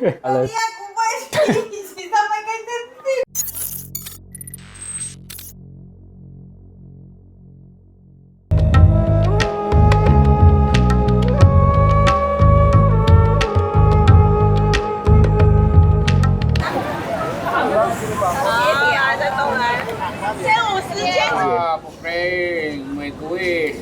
Ale...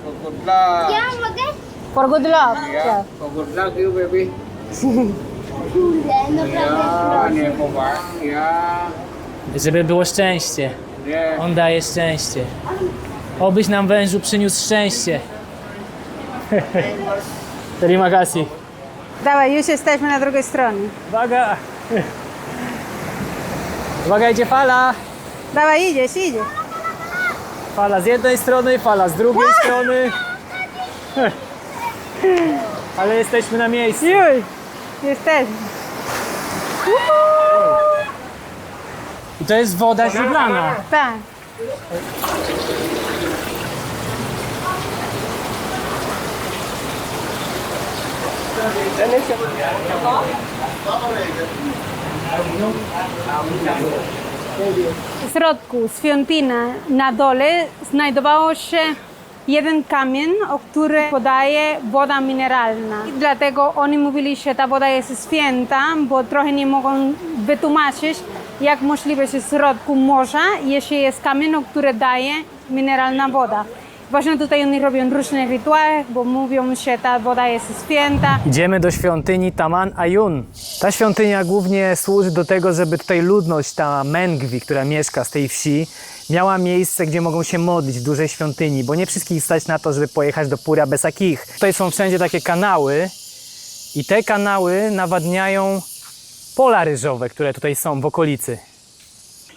For good luck. Yeah, for good luck. Yeah, for good luck you baby. Kurde, naprawdę. Yan, yan po ba? Yan. żeby było szczęście. Yes. On daje szczęście. Obyś nam wężu przyniósł szczęście. Terima kasih. Dawaj, już jesteśmy na drugiej stronie. Uwaga! Uwaga, idzie fala! Dawaj, idziesz, idziesz. Fala z jednej strony, fala z drugiej strony. Ale jesteśmy na miejscu. Już, jesteśmy. I to jest woda źródlana. Tak. W środku świątynia na dole znajdowało się jeden kamień, o który podaje woda mineralna. I dlatego oni mówili, że ta woda jest święta, bo trochę nie mogą wytłumaczyć, jak możliwe, że w środku morza jeszcze jest kamień, który daje mineralna woda. Właśnie tutaj oni robią różne rytuały, bo mówią, że ta woda jest święta. Idziemy do świątyni Taman Ayun. Ta świątynia głównie służy do tego, żeby tutaj ludność, ta Mengwi, która mieszka z tej wsi, miała miejsce, gdzie mogą się modlić w dużej świątyni, bo nie wszystkich stać na to, żeby pojechać do Pura Besakich. Tutaj są wszędzie takie kanały i te kanały nawadniają pola ryżowe, które tutaj są w okolicy.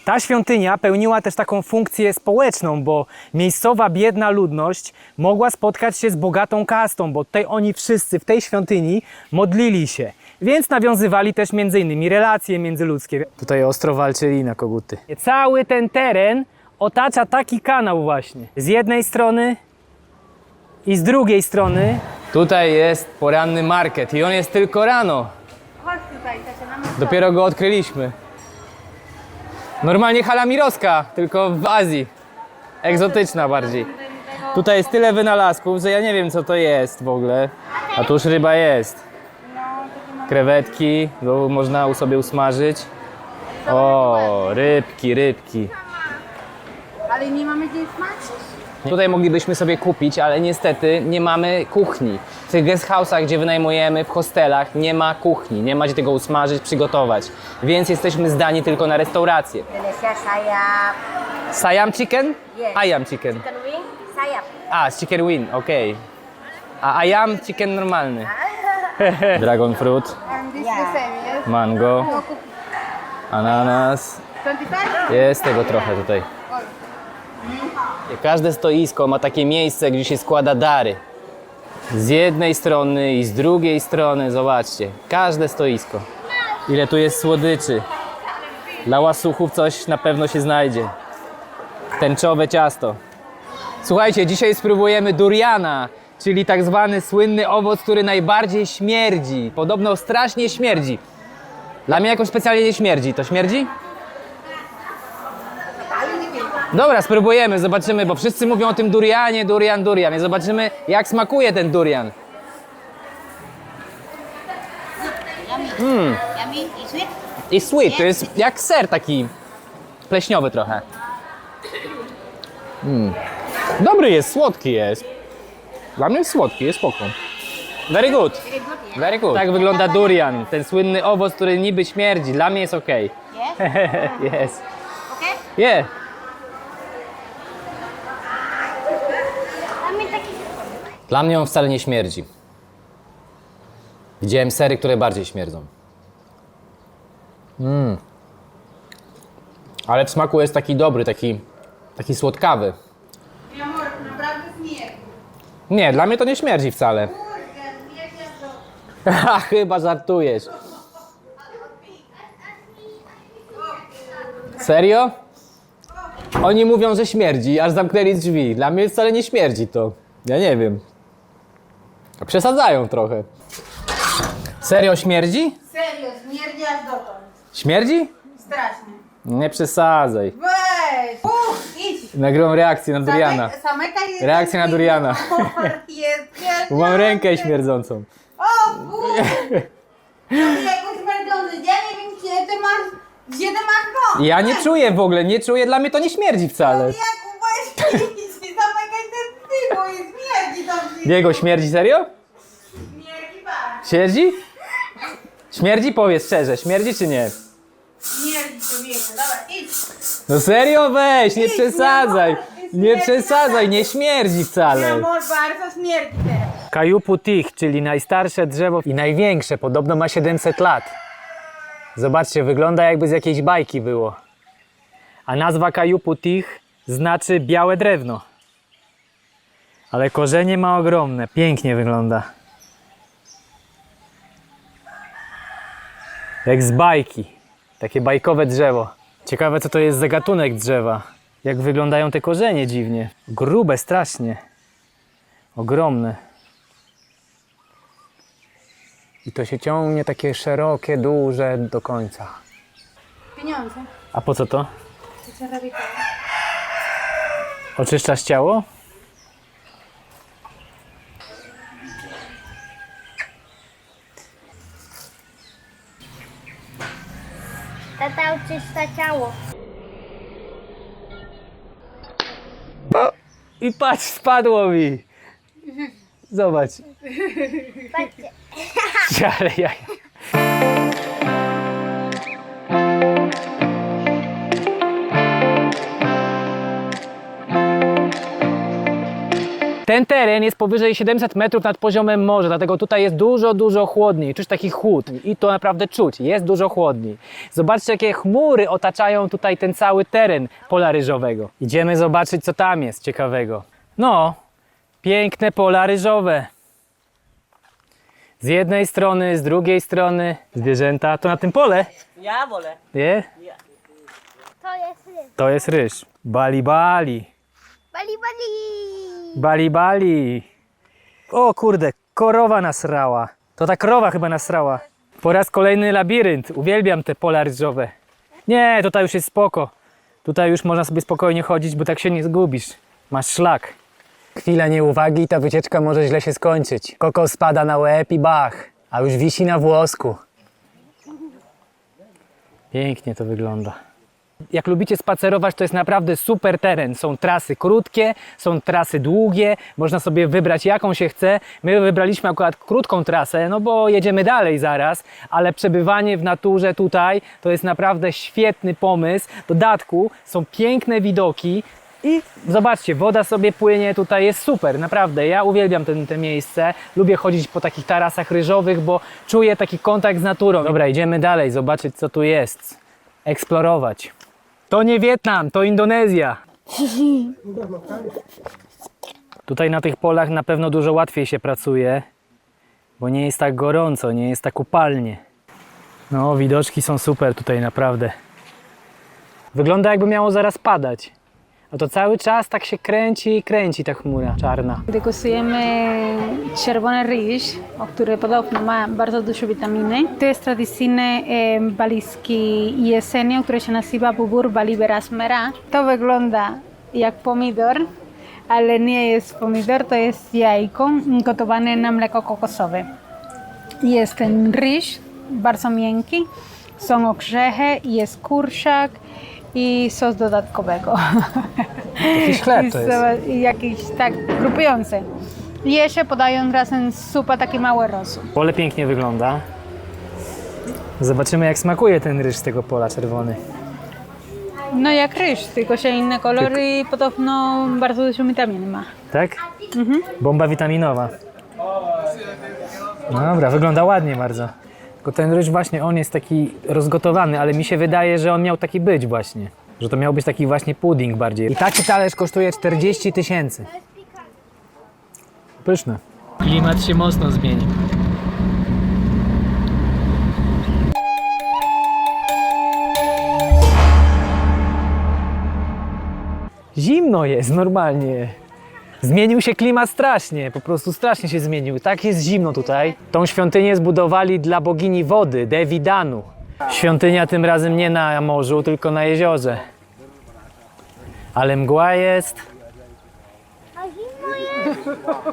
Ta świątynia pełniła też taką funkcję społeczną, bo miejscowa biedna ludność mogła spotkać się z bogatą kastą, bo tutaj oni wszyscy w tej świątyni modlili się. Więc nawiązywali też między innymi relacje międzyludzkie. Tutaj ostro walczyli na koguty. Cały ten teren otacza taki kanał właśnie. Z jednej strony i z drugiej strony. Tutaj jest poranny market i on jest tylko rano. Dopiero go odkryliśmy. Normalnie halamirowska, tylko w Azji. Egzotyczna bardziej. Tutaj jest tyle wynalazków, że ja nie wiem co to jest w ogóle. A tu już ryba jest. Krewetki, bo można sobie usmażyć. O, rybki, rybki. Ale nie mamy gdzie smaczyć? Tutaj moglibyśmy sobie kupić, ale niestety nie mamy kuchni. W tych guest house'ach, gdzie wynajmujemy, w hostelach, nie ma kuchni, nie ma gdzie tego usmażyć, przygotować. Więc jesteśmy zdani tylko na restaurację. Indonesia sayap Siam chicken? Yes. Ayam chicken. chicken wing, sayap. A, z chicken wing, okej. A ayam chicken normalny. Dragon fruit, mango, ananas. Jest tego trochę tutaj. Każde stoisko ma takie miejsce, gdzie się składa dary. Z jednej strony i z drugiej strony, zobaczcie, każde stoisko. Ile tu jest słodyczy. Dla łasuchów coś na pewno się znajdzie. Tęczowe ciasto. Słuchajcie, dzisiaj spróbujemy duriana, czyli tak zwany słynny owoc, który najbardziej śmierdzi. Podobno strasznie śmierdzi. Dla mnie jakoś specjalnie nie śmierdzi. To śmierdzi? Dobra, spróbujemy, zobaczymy, bo wszyscy mówią o tym durianie, durian, durian. I zobaczymy, jak smakuje ten durian. Sweet. I sweet, to jest jak ser taki pleśniowy trochę. Mm. Dobry jest, słodki jest. Dla mnie jest słodki, jest spoko. Very good. Very good. Tak wygląda durian, ten słynny owoc, który niby śmierdzi. Dla mnie jest ok. Yes. yes. Okay. Yeah. Mamy taki... Dla mnie on wcale nie śmierdzi. Widziałem sery, które bardziej śmierdzą. Mmm. Ale w smaku jest taki dobry, taki, taki słodkawy. Nie, dla mnie to nie śmierdzi wcale. Ha, Chyba żartujesz. Serio? Oni mówią, że śmierdzi, aż zamknęli drzwi. Dla mnie wcale nie śmierdzi to. Ja nie wiem. Przesadzają trochę. Serio śmierdzi? Serio, śmierdzi aż dotąd. Śmierdzi? Strasznie. Nie przesadzaj. Weź! Uff, idź! Nagrą reakcję na Duriana. Sameka jest... Reakcja na Duriana. Jest Bo mam rękę śmierdzącą. O! Jakoś śmierdzący. Ja nie wiem, gdzie ty masz... Gdzie ty masz? Ja nie czuję w ogóle, nie czuję, dla mnie to nie śmierdzi wcale. Jak weź idź, zamykaj ten ty, bo jest śmierdzi tam. Diego, śmierdzi serio? Śmierdzi. Śmierdzi? Śmierdzi? Powiedz szczerze, śmierdzi czy nie? Śmierdzi człowieku. Dobra, idź. No serio weź, nie przesadzaj. Nie Śmierdzi, przesadzaj, nie śmierdzi Nie, wcale. mor, bardzo śmierdzi teraz. Kajuputich, czyli najstarsze drzewo i największe, podobno ma 700 lat. Zobaczcie, wygląda jakby z jakiejś bajki było. A nazwa Kajuputich znaczy białe drewno. Ale korzenie ma ogromne, pięknie wygląda. Jak z bajki. Takie bajkowe drzewo. Ciekawe co to jest za gatunek drzewa. Jak wyglądają te korzenie dziwnie. Grube strasznie. Ogromne. I to się ciągnie takie szerokie, duże do końca. Pieniądze. A po co to? Oczyszczasz ciało? Tata oczyszcza ciało. I patrz, spadło mi! Zobacz. Patrzcie. Ale ja... Ten teren jest powyżej 700 metrów nad poziomem morza, dlatego tutaj jest dużo, dużo chłodniej. Czuć taki chłód i to naprawdę czuć. Jest dużo chłodniej. Zobaczcie, jakie chmury otaczają tutaj ten cały teren pola ryżowego. Idziemy zobaczyć, co tam jest ciekawego. No, piękne pola ryżowe. Z jednej strony, z drugiej strony zwierzęta. To na tym pole? Ja wolę. Nie? To jest ryb. To jest ryż. Bali bali. Bali, bali. Bali bali. O kurde, korowa nasrała. To ta krowa chyba nasrała. Po raz kolejny labirynt. Uwielbiam te pola ryżowe. Nie, tutaj już jest spoko. Tutaj już można sobie spokojnie chodzić, bo tak się nie zgubisz. Masz szlak. Chwila nieuwagi i ta wycieczka może źle się skończyć. Koko spada na łeb i bach, a już wisi na włosku. Pięknie to wygląda. Jak lubicie spacerować, to jest naprawdę super teren. Są trasy krótkie, są trasy długie, można sobie wybrać jaką się chce. My wybraliśmy akurat krótką trasę, no bo jedziemy dalej zaraz, ale przebywanie w naturze tutaj to jest naprawdę świetny pomysł. W dodatku są piękne widoki. I zobaczcie, woda sobie płynie, tutaj jest super, naprawdę. Ja uwielbiam ten, te miejsce. Lubię chodzić po takich tarasach ryżowych, bo czuję taki kontakt z naturą. Dobra, idziemy dalej, zobaczyć co tu jest. Eksplorować. To nie Wietnam, to Indonezja. Tutaj na tych polach na pewno dużo łatwiej się pracuje, bo nie jest tak gorąco, nie jest tak upalnie. No, widoczki są super tutaj naprawdę. Wygląda jakby miało zaraz padać. A to cały czas tak się kręci i kręci ta chmura czarna. Degustujemy czerwony ryż, o który podobno ma bardzo dużo witaminy. To jest tradycyjny e, balijski jesień, który się nazywa bubur bali berasmera. To wygląda jak pomidor, ale nie jest pomidor, to jest jajko gotowane na mleko kokosowe. Jest ten ryż, bardzo miękki, są orzechy, jest kurczak i sos dodatkowego. Jakiś chleb to jest. i jakiś tak grupujący. I jeszcze podają razem z supa takie małe rosół. Pole pięknie wygląda. Zobaczymy jak smakuje ten ryż z tego pola czerwony. No jak ryż, tylko że inne kolory i podobno bardzo dużo witamin ma. Tak? Bomba witaminowa. Dobra, wygląda ładnie bardzo. Tylko ten ryż właśnie, on jest taki rozgotowany, ale mi się wydaje, że on miał taki być właśnie. Że to miał być taki właśnie pudding bardziej. I taki talerz kosztuje 40 tysięcy. Pyszne. Klimat się mocno zmienił. Zimno jest normalnie. Zmienił się klimat strasznie, po prostu strasznie się zmienił. Tak jest zimno tutaj. Tą świątynię zbudowali dla bogini wody, Devi Danu. Świątynia tym razem nie na morzu, tylko na jeziorze. Ale mgła jest.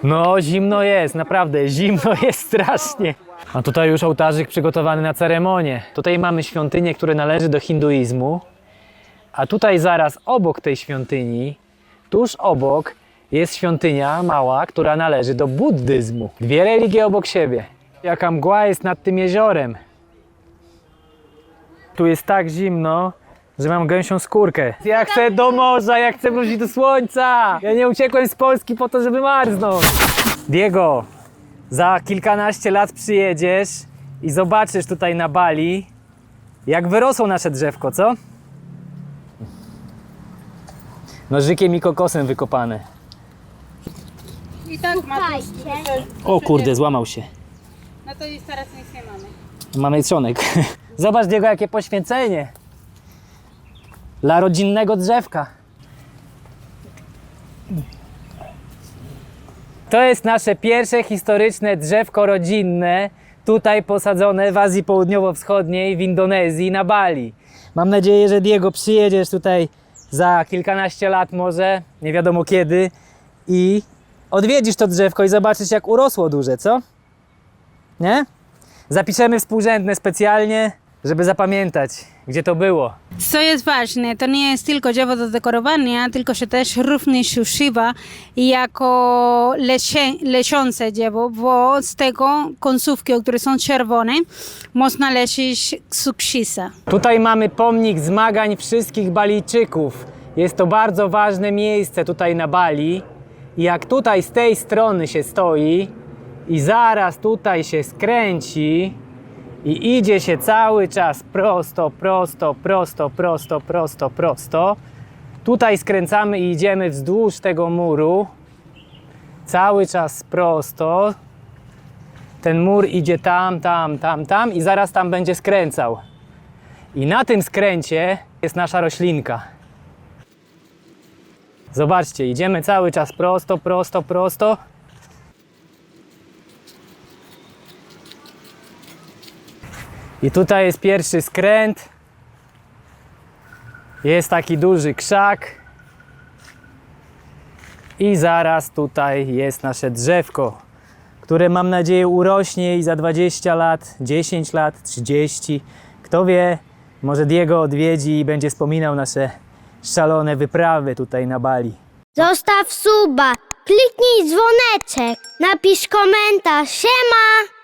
No, zimno jest, naprawdę, zimno jest strasznie. A tutaj już ołtarzyk przygotowany na ceremonię. Tutaj mamy świątynię, która należy do hinduizmu. A tutaj zaraz obok tej świątyni, tuż obok, jest świątynia mała, która należy do buddyzmu. Dwie religie obok siebie. Jaka mgła jest nad tym jeziorem. Tu jest tak zimno, że mam gęsią skórkę. Ja chcę do morza, ja chcę wrócić do słońca. Ja nie uciekłem z Polski po to, żeby marznąć. Diego, za kilkanaście lat przyjedziesz i zobaczysz tutaj na Bali, jak wyrosło nasze drzewko, co? Nożykiem i kokosem wykopane. I tak Słuchajcie. O kurde, złamał się. no to już teraz nic nie mamy. Mamy trzonek. Zobacz Diego, jakie poświęcenie. Dla rodzinnego drzewka. To jest nasze pierwsze historyczne drzewko rodzinne, tutaj posadzone w Azji Południowo-Wschodniej, w Indonezji, na Bali. Mam nadzieję, że Diego przyjedziesz tutaj za kilkanaście lat może, nie wiadomo kiedy, i odwiedzisz to drzewko i zobaczysz, jak urosło duże, co? Nie? Zapiszemy współrzędne specjalnie, żeby zapamiętać, gdzie to było. Co jest ważne, to nie jest tylko drzewo do dekorowania, tylko się też również używa jako lesie, lesiące drzewo, bo z tego końcówki, które są czerwone, można lesić cukrzycę. Tutaj mamy pomnik zmagań wszystkich Balijczyków. Jest to bardzo ważne miejsce tutaj na Bali. Jak tutaj z tej strony się stoi i zaraz tutaj się skręci i idzie się cały czas prosto, prosto, prosto, prosto, prosto, prosto. Tutaj skręcamy i idziemy wzdłuż tego muru. Cały czas prosto. Ten mur idzie tam, tam, tam, tam i zaraz tam będzie skręcał. I na tym skręcie jest nasza roślinka. Zobaczcie, idziemy cały czas prosto, prosto, prosto. I tutaj jest pierwszy skręt. Jest taki duży krzak. I zaraz tutaj jest nasze drzewko, które mam nadzieję urośnie i za 20 lat, 10 lat, 30. Kto wie, może Diego odwiedzi i będzie wspominał nasze szalone wyprawy tutaj na Bali. Zostaw suba, kliknij dzwoneczek, napisz komentarz. Siema!